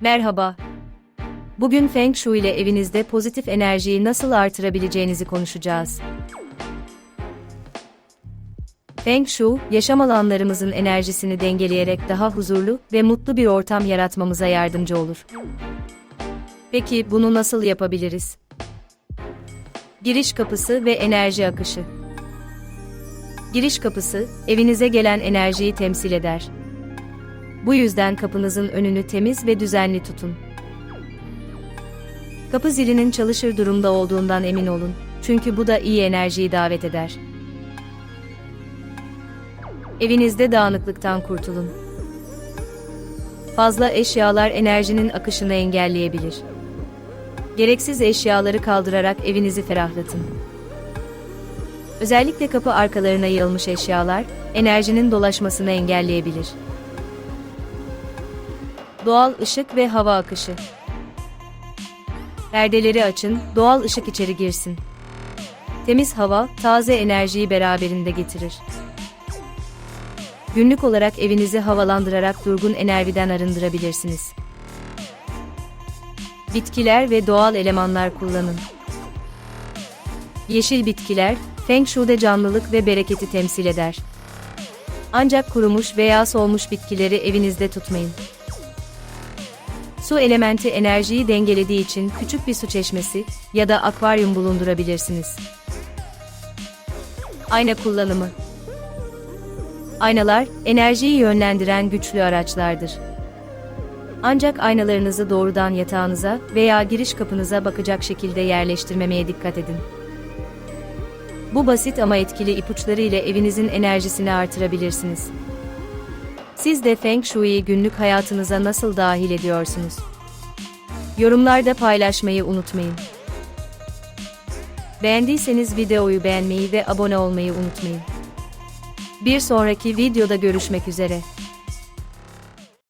Merhaba. Bugün Feng Shui ile evinizde pozitif enerjiyi nasıl artırabileceğinizi konuşacağız. Feng Shui, yaşam alanlarımızın enerjisini dengeleyerek daha huzurlu ve mutlu bir ortam yaratmamıza yardımcı olur. Peki bunu nasıl yapabiliriz? Giriş kapısı ve enerji akışı. Giriş kapısı, evinize gelen enerjiyi temsil eder. Bu yüzden kapınızın önünü temiz ve düzenli tutun. Kapı zilinin çalışır durumda olduğundan emin olun. Çünkü bu da iyi enerjiyi davet eder. Evinizde dağınıklıktan kurtulun. Fazla eşyalar enerjinin akışını engelleyebilir. Gereksiz eşyaları kaldırarak evinizi ferahlatın. Özellikle kapı arkalarına yığılmış eşyalar enerjinin dolaşmasını engelleyebilir. Doğal ışık ve hava akışı. Perdeleri açın, doğal ışık içeri girsin. Temiz hava, taze enerjiyi beraberinde getirir. Günlük olarak evinizi havalandırarak durgun enerjiden arındırabilirsiniz. Bitkiler ve doğal elemanlar kullanın. Yeşil bitkiler, Feng Shui'de canlılık ve bereketi temsil eder. Ancak kurumuş veya solmuş bitkileri evinizde tutmayın. Su elementi enerjiyi dengelediği için küçük bir su çeşmesi ya da akvaryum bulundurabilirsiniz. Ayna kullanımı. Aynalar enerjiyi yönlendiren güçlü araçlardır. Ancak aynalarınızı doğrudan yatağınıza veya giriş kapınıza bakacak şekilde yerleştirmemeye dikkat edin. Bu basit ama etkili ipuçları ile evinizin enerjisini artırabilirsiniz. Siz de Feng Shui'yi günlük hayatınıza nasıl dahil ediyorsunuz? Yorumlarda paylaşmayı unutmayın. Beğendiyseniz videoyu beğenmeyi ve abone olmayı unutmayın. Bir sonraki videoda görüşmek üzere.